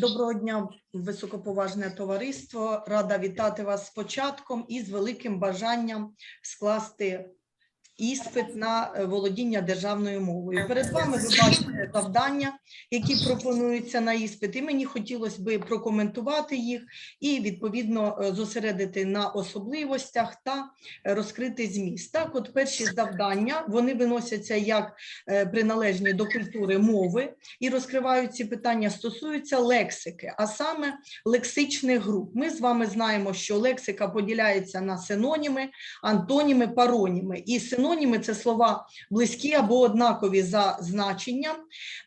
Доброго дня, високоповажне товариство. Рада вітати вас з початком і з великим бажанням скласти іспит на е, володіння державною мовою. Перед вами ви бачите завдання, які пропонуються на іспит, і мені хотілося би прокоментувати їх і відповідно е, зосередити на особливостях та е, розкрити зміст. Так, от перші завдання вони виносяться як приналежні до культури мови, і розкривають ці питання, стосуються лексики, а саме лексичних груп. Ми з вами знаємо, що лексика поділяється на синоніми, антоніми, пароніми. І синоніми це слова близькі або однакові за значенням,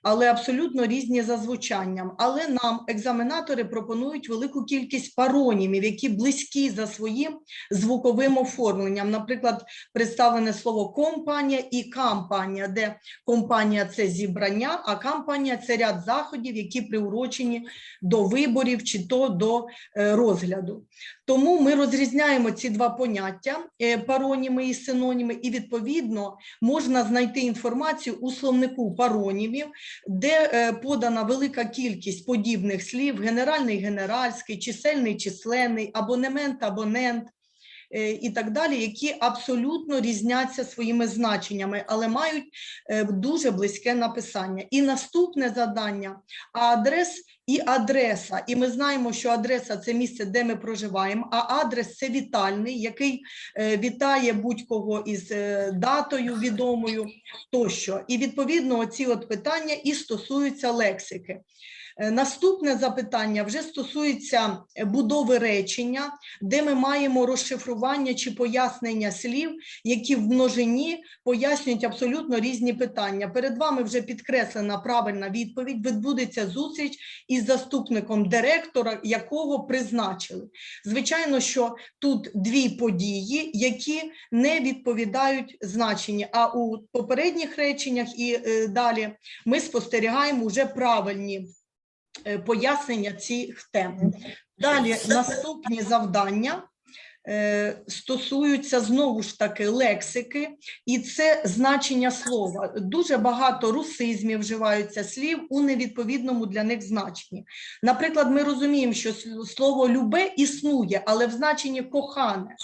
але абсолютно різні за звучанням. Але нам екзаменатори пропонують велику кількість паронімів, які близькі за своїм звуковим оформленням. Наприклад, представлене слово компанія і кампанія, де компанія це зібрання, а кампанія це ряд заходів, які приурочені до виборів чи то до е, розгляду. Тому ми розрізняємо ці два поняття е, пароніми і синоніми, і відповідно можна знайти інформацію у словнику паронімів, де е, подана велика кількість подібних слів: генеральний, генеральський, чисельний, численний, абонемент, абонент. Е, І так далі, які абсолютно різняться своїми значеннями, але мають е, дуже близьке написання. І наступне завдання адрес і адреса. І ми знаємо, що адреса це місце, де ми проживаємо, а адрес це вітальний, який е, вітає будь-кого із датою відомою тощо. І відповідно оці от питання і стосуються лексики. Е, Наступне запитання вже стосується е, будови речення, де ми маємо розшифрування чи пояснення слів, які в множині пояснюють абсолютно різні питання. Перед вами вже підкреслена правильна відповідь. Відбудеться зустріч із заступником директора, якого призначили. Звичайно, що тут дві події, які не відповідають значенню. А у попередніх реченнях і е, далі ми спостерігаємо вже правильні пояснення цих тем. Далі наступні завдання е, стосуються знову ж таки лексики, і це значення слова. Дуже багато русизмів вживаються слів у невідповідному для них значенні. Наприклад, ми розуміємо, що слово любе існує, але в значенні кохане.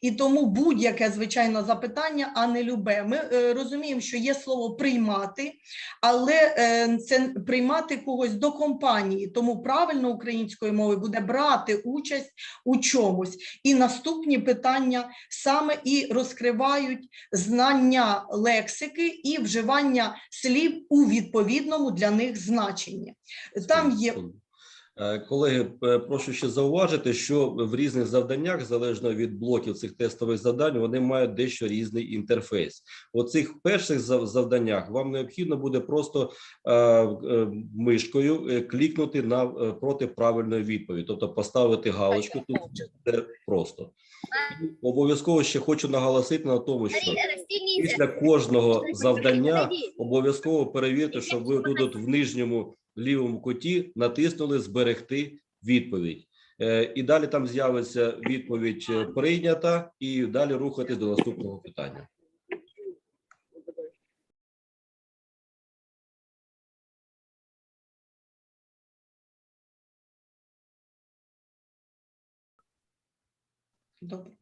І тому будь-яке звичайно запитання, а не любе. Ми е, розуміємо, що є слово приймати, але е, це приймати когось до компанії. Тому правильно українською мовою буде брати участь у чомусь. І наступні питання саме і розкривають знання лексики і вживання слів у відповідному для них значенні. Там є Колеги, е, прошу ще зауважити, що в різних завданнях, залежно від блоків цих тестових завдань, вони мають дещо різний інтерфейс. У цих перших зав- завданнях вам необхідно буде просто е, е, мишкою е, клікнути на е, проти правильної відповіді, тобто поставити галочку. Тут це просто обов'язково ще хочу наголосити на тому, що після кожного завдання обов'язково перевірте, щоб ви тут в нижньому лівому куті натиснули зберегти відповідь. Е, І далі там з'явиться відповідь е, прийнята, і далі рухатись до наступного питання. Добре.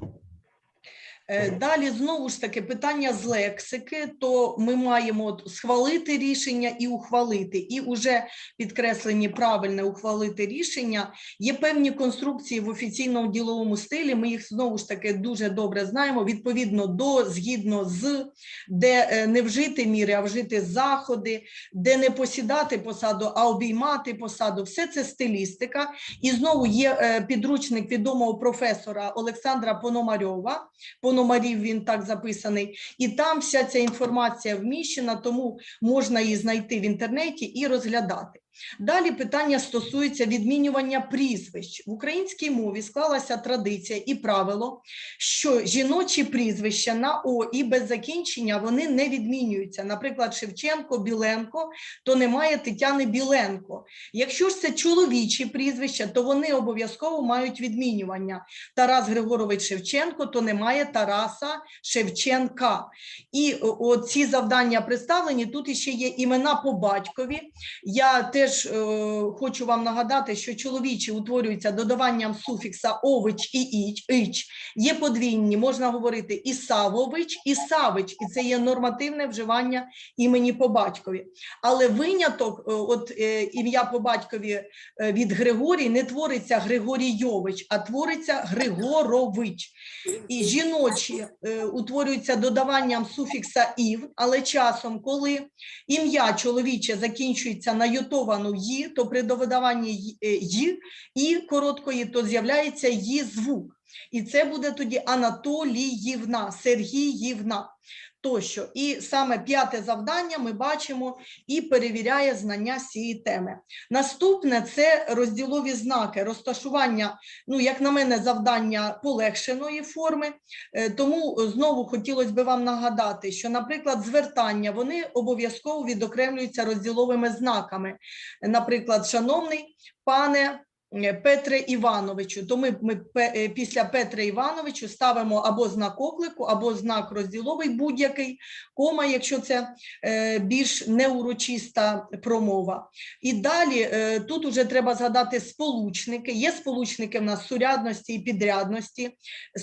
Е, Далі знову ж таки питання з лексики. То ми маємо схвалити рішення і ухвалити. І уже підкреслені правильне ухвалити рішення. Є певні конструкції в офіційному діловому стилі. Ми їх знову ж таки дуже добре знаємо. Відповідно до, згідно з, де е, не вжити міри, а вжити заходи, де не посідати посаду, а обіймати посаду. Все це стилістика. І знову є е, підручник відомого професора Олександра Пономарьова. Пономарів він так записаний, і там вся ця інформація вміщена, тому можна її знайти в інтернеті і розглядати. Далі питання стосується відмінювання прізвищ. В українській мові склалася традиція і правило, що жіночі прізвища на О і без закінчення вони не відмінюються. Наприклад, Шевченко, Біленко, то немає Тетяни Біленко. Якщо ж це чоловічі прізвища, то вони обов'язково мають відмінювання. Тарас Григорович Шевченко, то немає Тараса Шевченка. І о, ці завдання представлені. Тут іще є імена по батькові. Я теж теж е, хочу вам нагадати, що чоловічі утворюються додаванням суфікса ович і іч, ич. Є подвійні, можна говорити і Савович, і Савич, і це є нормативне вживання імені по батькові. Але виняток, е, от е, ім'я по батькові е, від Григорій не твориться Григорійович, а твориться Григорович. І жіночі е, утворюються додаванням суфікса ів, але часом, коли ім'я чоловіче закінчується на йотовану ї, то при довидаванні е, ї і короткої, то з'являється ї звук. І це буде тоді Анатоліївна, Сергіївна тощо. І саме п'яте завдання ми бачимо і перевіряє знання цієї теми. Наступне це розділові знаки, розташування, ну, як на мене, завдання полегшеної форми. Е, Тому знову хотілося б вам нагадати, що, наприклад, звертання вони обов'язково відокремлюються розділовими знаками. Наприклад, шановний пане. Е, Петре Івановичу, то ми, ми е, після Петре Івановичу ставимо або знак оклику, або знак розділовий будь-який, кома, якщо це е, більш неурочиста промова. І далі е, тут уже треба згадати сполучники. Є сполучники в нас сурядності і підрядності.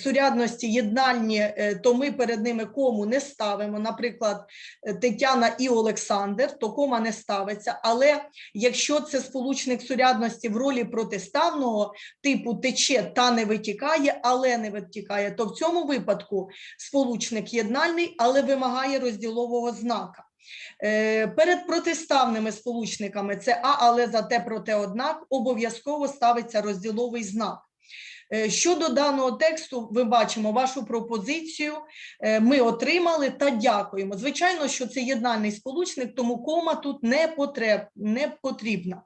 Сурядності єднальні, е, то ми перед ними кому не ставимо. Наприклад, е, Тетяна і Олександр, то кома не ставиться. Але якщо це сполучник сурядності в ролі протиставного типу тече та не витікає, але не витікає, то в цьому випадку сполучник єднальний, але вимагає розділового знака. Е, Перед протиставними сполучниками це а, але зате проте однак обов'язково ставиться розділовий знак. Е, Щодо даного тексту, ви бачимо вашу пропозицію. е, Ми отримали та дякуємо. Звичайно, що це єднальний сполучник, тому кома тут не, потреб, не потрібна.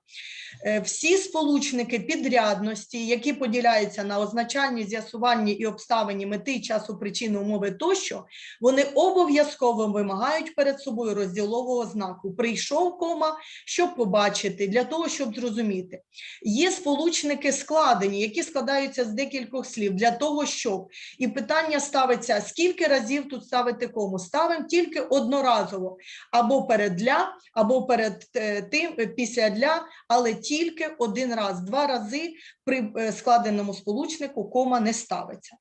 Е, Всі сполучники підрядності, які поділяються на означальні, з'ясувальні і обставині мети, часу, причини, умови тощо, вони обов'язково вимагають перед собою розділового знаку. Прийшов кома, щоб побачити, для того, щоб зрозуміти. Є сполучники складені, які складаються з декількох слів для того, щоб і питання ставиться: скільки разів тут ставити кому? Ставимо тільки одноразово, або перед для, або перед е, тим, е, після для, але тільки один раз. Два рази при е, складеному сполучнику кома не ставиться.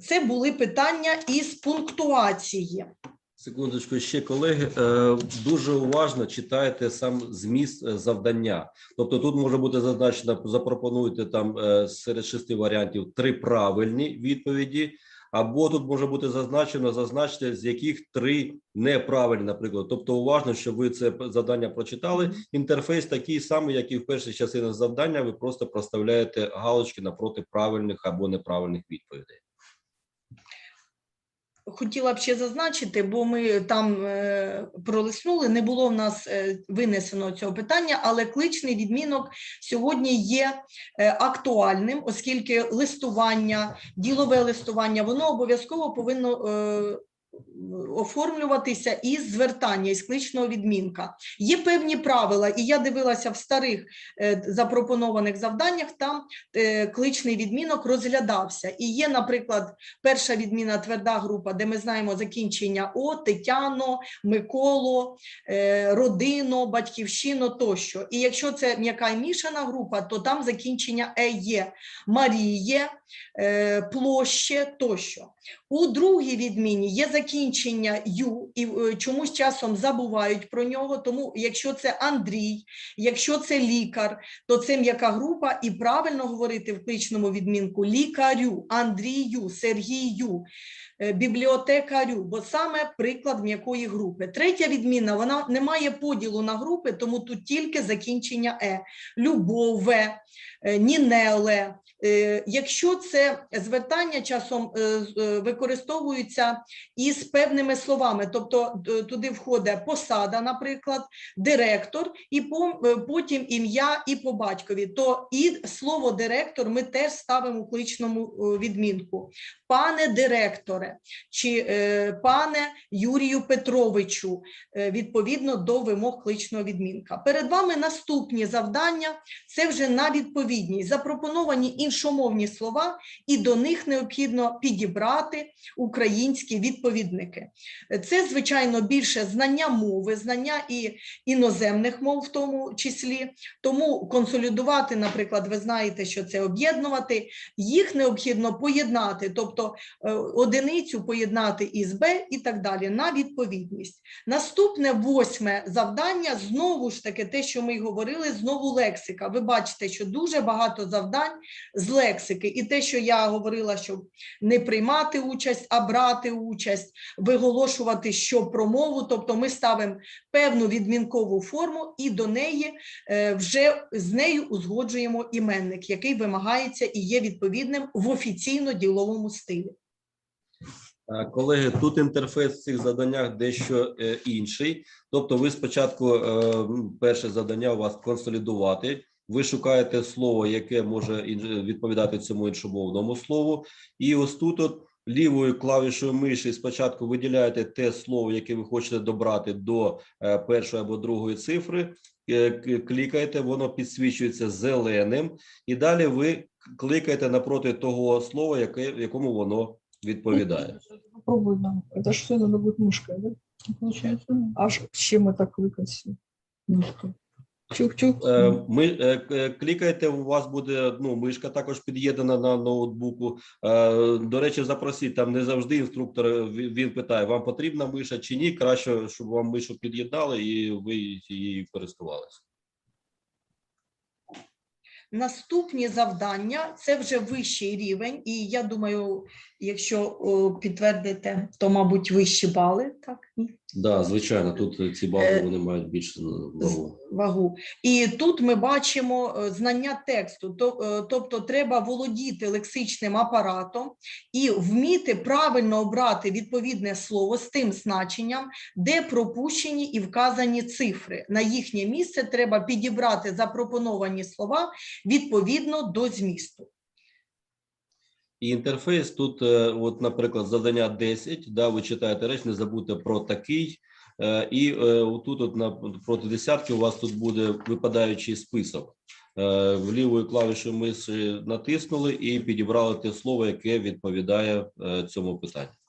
Це були питання із пунктуації. Секундочку, ще колеги, е, дуже уважно читайте сам зміст е, завдання. Тобто тут може бути зазначено, запропонуйте там е, серед шести варіантів три правильні відповіді, або тут може бути зазначено, зазначте, з яких три неправильні, наприклад. Тобто уважно, щоб ви це завдання прочитали. Інтерфейс такий самий, як і в першій частині завдання, ви просто проставляєте галочки напроти правильних або неправильних відповідей. Хотіла б ще зазначити, бо ми там е, пролиснули, не було в нас е, винесено цього питання, але кличний відмінок сьогодні є е, актуальним, оскільки листування, ділове листування, воно обов'язково повинно оформлюватися із звертання, із кличного відмінка. Є певні правила, і я дивилася в старих е, запропонованих завданнях, там е, кличний відмінок розглядався. І є, наприклад, перша відміна тверда група, де ми знаємо закінчення О, Тетяно, Миколо, е, родино, батьківщино тощо. І якщо це м'яка і мішана група, то там закінчення Е є Маріє, площе тощо. У другій відміні є закінчення ю, і е, чомусь часом забувають про нього. Тому, якщо це Андрій, якщо це лікар, то це м'яка група, і правильно говорити в кличному відмінку лікарю, Андрію, Сергію, бібліотекарю, бо саме приклад м'якої групи. Третя відміна вона не має поділу на групи, тому тут тільки закінчення е. Любове, е, нінеле. Е, Якщо це звертання часом е, е, використовуються із певними словами, тобто туди входить посада, наприклад, директор, і е, потім ім'я і по батькові, то і слово директор ми теж ставимо у кличному е, відмінку. Пане директоре, Володимире чи е, пане Юрію Петровичу, е, відповідно до вимог кличного відмінка. Перед вами наступні завдання це вже на відповідність. Запропоновані іншомовні слова, і до них необхідно підібрати українські відповідники. Це, звичайно, більше знання мови, знання і іноземних мов в тому числі. Тому консолідувати, наприклад, ви знаєте, що це об'єднувати, їх необхідно поєднати, тобто е, одиницю поєднати із Б і так далі на відповідність. Наступне восьме завдання знову ж таки те, що ми говорили, знову лексика. Ви бачите, що дуже багато завдань з лексики, і те, що я говорила, що не приймати участь, а брати участь, виголошувати що про мову, тобто ми ставимо певну відмінкову форму і до неї е, вже з нею узгоджуємо іменник, який вимагається і є відповідним в офіційно-діловому стилі. Е, Колеги, тут інтерфейс в цих заданнях дещо е, інший. Тобто, ви спочатку е, перше завдання у вас консолідувати. Ви шукаєте слово, яке може відповідати цьому іншомовному слову, і ось тут от лівою клавішою миші спочатку виділяєте те слово, яке ви хочете добрати до першої або другої цифри. Клікаєте, воно підсвічується зеленим, і далі ви кликаєте напроти того слова, яке якому воно відповідає. Попробуй нам. Это ж все надо будет мышкой, да? Получается. А ш- с чем это кликать? Мышкой. Чук-чук. Е, Ми е, к- клікаєте, у вас буде ну, мишка також під'єднана на ноутбуку. Е, До речі, запросіть там не завжди інструктор е, він він питає, вам потрібна миша чи ні. Краще, щоб вам мишу під'єднали і ви її користувалися. Наступні завдання це вже вищий рівень, і я думаю, якщо підтвердите, то, мабуть, вищі бали, так? Да, звичайно, тут е, ці бали Е, вони мають більше вагу. вагу. І тут ми бачимо е, знання тексту, е, тобто треба володіти лексичним апаратом і вміти правильно обрати відповідне слово з тим значенням, де пропущені і вказані цифри. На їхнє місце треба підібрати запропоновані слова відповідно до змісту. І інтерфейс тут, е, от, наприклад, завдання 10, да, ви читаєте реч, не забудьте про такий. Е, І е, тут от на проти десятки у вас тут буде випадаючий список. В лівою клавішою миші натиснули і підібрали те слово, яке відповідає цьому питанню.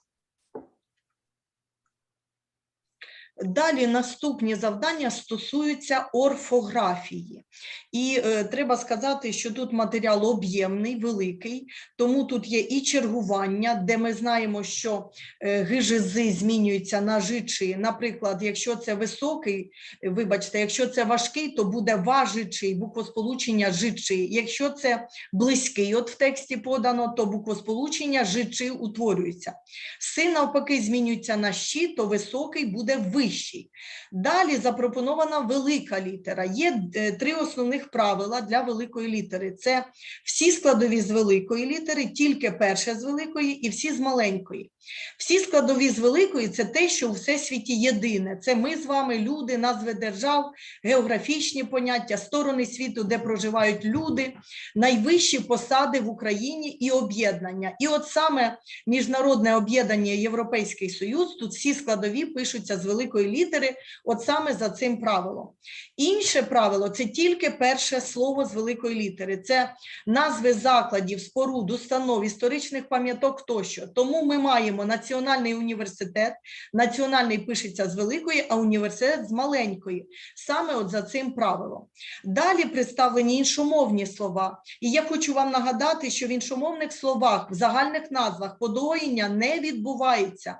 Далі наступні завдання стосуються орфографії. І е, треба сказати, що тут матеріал об'ємний, великий, тому тут є і чергування, де ми знаємо, що е, гижизи змінюються на жичі. Наприклад, якщо це високий, вибачте, якщо це важкий, то буде важичий, буквосполучення жичи. Якщо це близький, от в тексті подано, то буквосполучення жичи утворюється. Си навпаки змінюється на щі, то високий буде вищий. Далі запропонована велика літера. Є е, три основних правила для великої літери: це всі складові з великої літери, тільки перша з великої і всі з маленької. Всі складові з великої це те, що у всесвіті єдине. Це ми з вами, люди, назви держав, географічні поняття, сторони світу, де проживають люди, найвищі посади в Україні і об'єднання. І от саме міжнародне об'єднання Європейський Союз, тут всі складові пишуться з великої літери, от саме за цим правилом. Інше правило це тільки перше слово з великої літери. Це назви закладів, споруд, установ, історичних пам'яток тощо. Тому ми маємо національний університет, національний пишеться з великої, а університет з маленької. Саме от за цим правилом. Далі представлені іншомовні слова. І я хочу вам нагадати, що в іншомовних словах, в загальних назвах подвоєння не відбувається.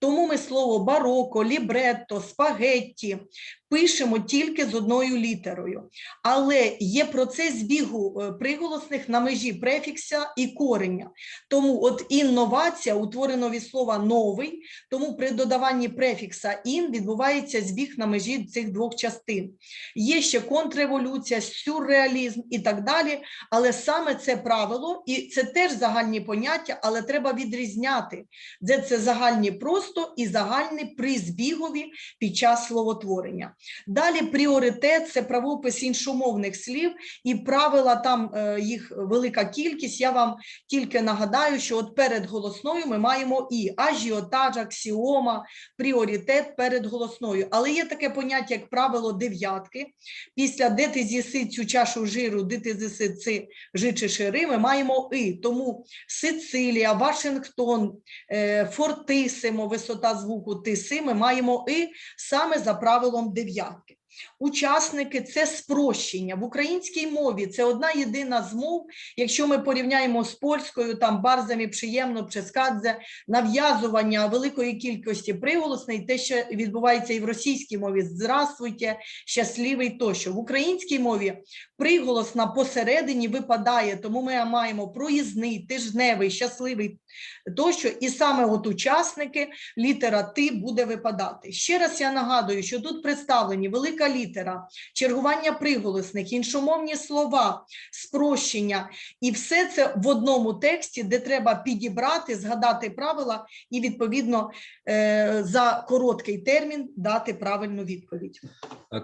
Тому ми слово бароко, лібретто, спагетті пишемо тільки з одною літерою. Але є процес збігу е, приголосних на межі префікса і кореня. Тому от інновація, утворено від слова новий, тому при додаванні префікса ін відбувається збіг на межі цих двох частин. Є ще контрреволюція, сюрреалізм і так далі. Але саме це правило, і це теж загальні поняття, але треба відрізняти, де це загальні просто і загальні при збігові під час словотворення. Далі пріоритет це правопис іншомовних слів і правила там е, їх велика кількість. Я вам тільки нагадаю, що от перед голосною ми маємо і ажіотаж, аксіома, пріоритет перед голосною. Але є таке поняття, як правило дев'ятки. Після де ти з'їси цю чашу жиру, де ти з'їси ці жичі шири, ми маємо і. Тому Сицилія, Вашингтон, е, Фортисимо, висота звуку тиси, ми маємо і саме за правилом дев'ятки. Учасники це спрощення. В українській мові це одна єдина з мов. Якщо ми порівняємо з польською, там барзамі приємно, прескадзе, нав'язування великої кількості приголосний, те, що відбувається і в російській мові здравствуйте, щасливий тощо. В українській мові приголосна посередині випадає, тому ми маємо проїзний, тижневий, щасливий тощо. І саме от учасники літера Ти буде випадати. Ще раз я нагадую, що тут представлені велика літера, чергування приголосних, іншомовні слова, спрощення, і все це в одному тексті, де треба підібрати, згадати правила і відповідно е, за короткий термін дати правильну відповідь.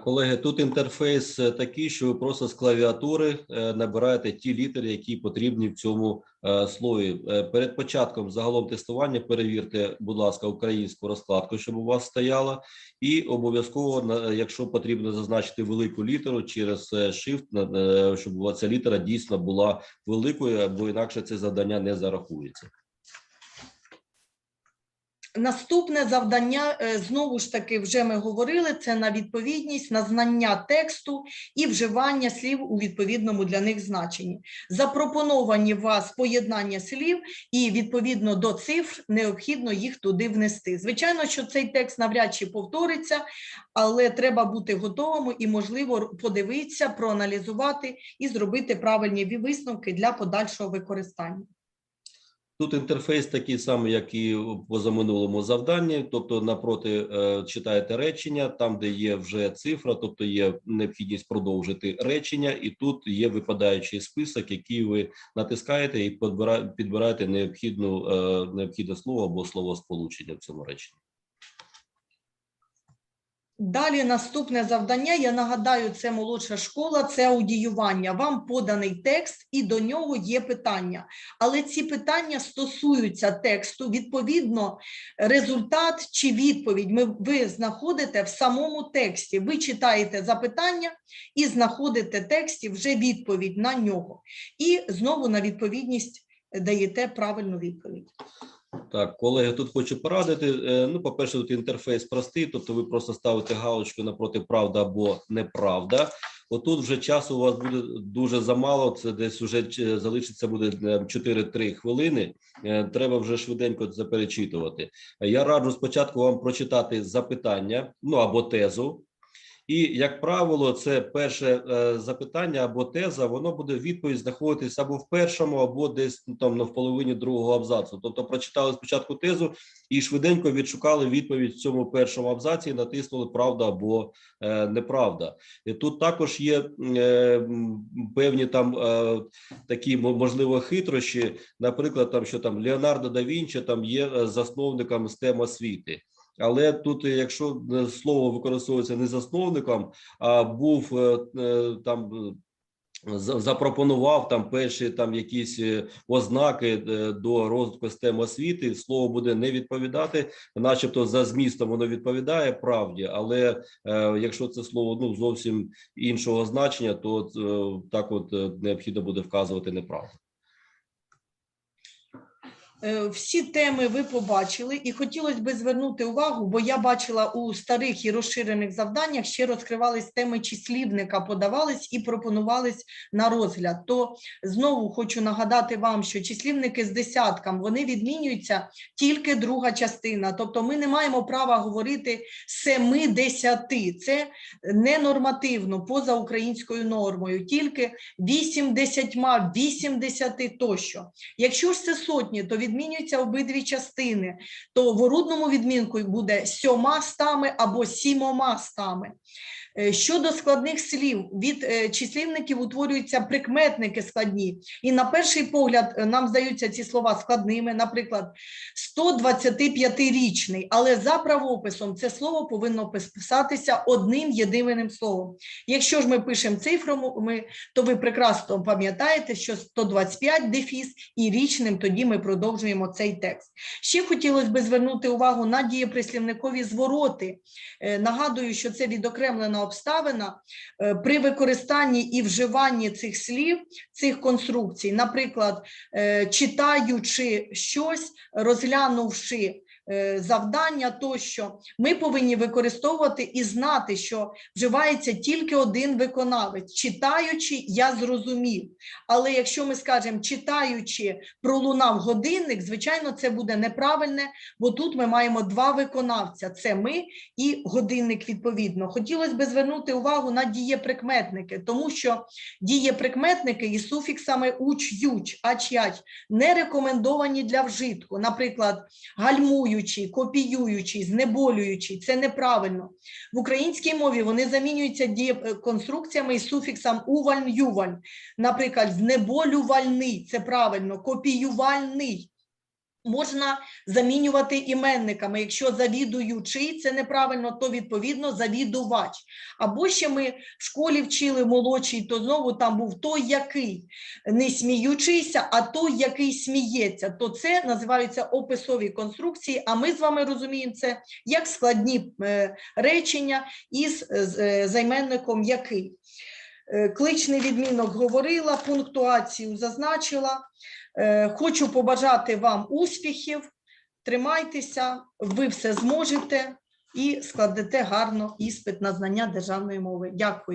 Колеги, тут інтерфейс е, такий, що ви просто з клавіатури е, набираєте ті літери, які потрібні в цьому е, слові. Е, Перед початком загалом тестування перевірте, будь ласка, українську розкладку, щоб у вас стояла, і обов'язково, на- якщо потрібно зазначити велику літеру через е, Shift, е, щоб ця літера дійсно була великою, бо інакше це завдання не зарахується. Наступне завдання е, знову ж таки вже ми говорили. Це на відповідність, на знання тексту і вживання слів у відповідному для них значенні. Запропоновані вас поєднання слів, і відповідно до цифр необхідно їх туди внести. Звичайно, що цей текст навряд чи повториться, але треба бути готовим і можливо подивитися, проаналізувати і зробити правильні висновки для подальшого використання. Тут інтерфейс такий самий, як і в позаминулому завданні. Тобто, напроти е, читаєте речення, там, де є вже цифра, тобто є необхідність продовжити речення, і тут є випадаючий список, який ви натискаєте і підбира- підбираєте необхідну е, необхідне слово або словосполучення в цьому реченні. Далі наступне завдання. Я нагадаю, це молодша школа, це аудіювання. Вам поданий текст, і до нього є питання. Але ці питання стосуються тексту. Відповідно, результат чи відповідь ми ви знаходите в самому тексті. Ви читаєте запитання і знаходите тексті вже відповідь на нього. І знову на відповідність даєте правильну відповідь. Так, колеги, тут хочу порадити. Е, Ну, по-перше, тут інтерфейс простий, тобто ви просто ставите галочку напроти правда або неправда. Отут вже часу у вас буде дуже замало. Це десь вже залишиться буде е, 4-3 хвилини. Е, Треба вже швиденько це перечитувати. Я раджу спочатку вам прочитати запитання, ну або тезу. І, як правило, це перше е, запитання або теза, воно буде відповідь знаходитись або в першому, або десь ну, там на половині другого абзацу. Тобто прочитали спочатку тезу і швиденько відшукали відповідь в цьому першому абзаці, і натиснули правда або е, неправда. І тут також є е, певні там такі мо- можливо хитрощі. Наприклад, там що там Леонардо да Вінчі там є засновником STEM освіти. Але тут, якщо е, слово використовується не засновником, а був е, е, там. Запропонував там перші там якісь ознаки до розвитку систем освіти. Слово буде не відповідати, начебто за змістом воно відповідає правді, але е, якщо це слово ну зовсім іншого значення, то е, так от необхідно буде вказувати неправду. Е, Всі теми ви побачили, і хотілося б звернути увагу, бо я бачила у старих і розширених завданнях ще розкривались теми числівника, подавались і пропонувались на розгляд. То знову хочу нагадати вам, що числівники з десяткам вони відмінюються тільки друга частина. Тобто, ми не маємо права говорити семи десяти. Це ненормативно поза українською нормою, тільки вісім десятьма, вісім десяти тощо. Якщо ж це сотні, то відмінюються обидві частини, то в орудному відмінку буде сьома стами або сімома стами. Е, Щодо складних слів, від е, числівників утворюються прикметники складні. І на перший погляд е, нам здаються ці слова складними, наприклад, 125-річний, але за правописом це слово повинно писатися одним єдиним словом. Якщо ж ми пишемо цифру, ми, то ви прекрасно пам'ятаєте, що 125 дефіс і річним тоді ми продовжуємо цей текст. Ще хотілося б звернути увагу на дієприслівникові звороти. Нагадую, що це відокремлена обставина е, при використанні і вживанні цих слів, цих конструкцій, наприклад, е, читаючи щось, розглянувши завдання тощо, ми повинні використовувати і знати, що вживається тільки один виконавець. Читаючи, я зрозумів. Але якщо ми скажемо читаючи, пролунав годинник, звичайно, це буде неправильне, бо тут ми маємо два виконавця: це ми і годинник відповідно. Хотілося б звернути увагу на дієприкметники, тому що дієприкметники із суфіксами уч, юч, ач, яч не рекомендовані для вжитку. Наприклад, гальмуючий, копіюючий, знеболюючий це неправильно. В українській мові вони замінюються дієконструкціями із суфіксом увальн юваль, Наприклад, знеболювальний це правильно, копіювальний. Можна замінювати іменниками. Якщо завідуючий це неправильно, то відповідно завідувач. Або ще ми в школі вчили молодший, то знову там був той, який не сміючийся, а той, який сміється. То це називаються описові конструкції. А ми з вами розуміємо це як складні е, речення із е, е, займенником який. Кличний відмінок говорила, пунктуацію зазначила. Е, Хочу побажати вам успіхів, тримайтеся, ви все зможете і складете гарно іспит на знання державної мови. Дякую.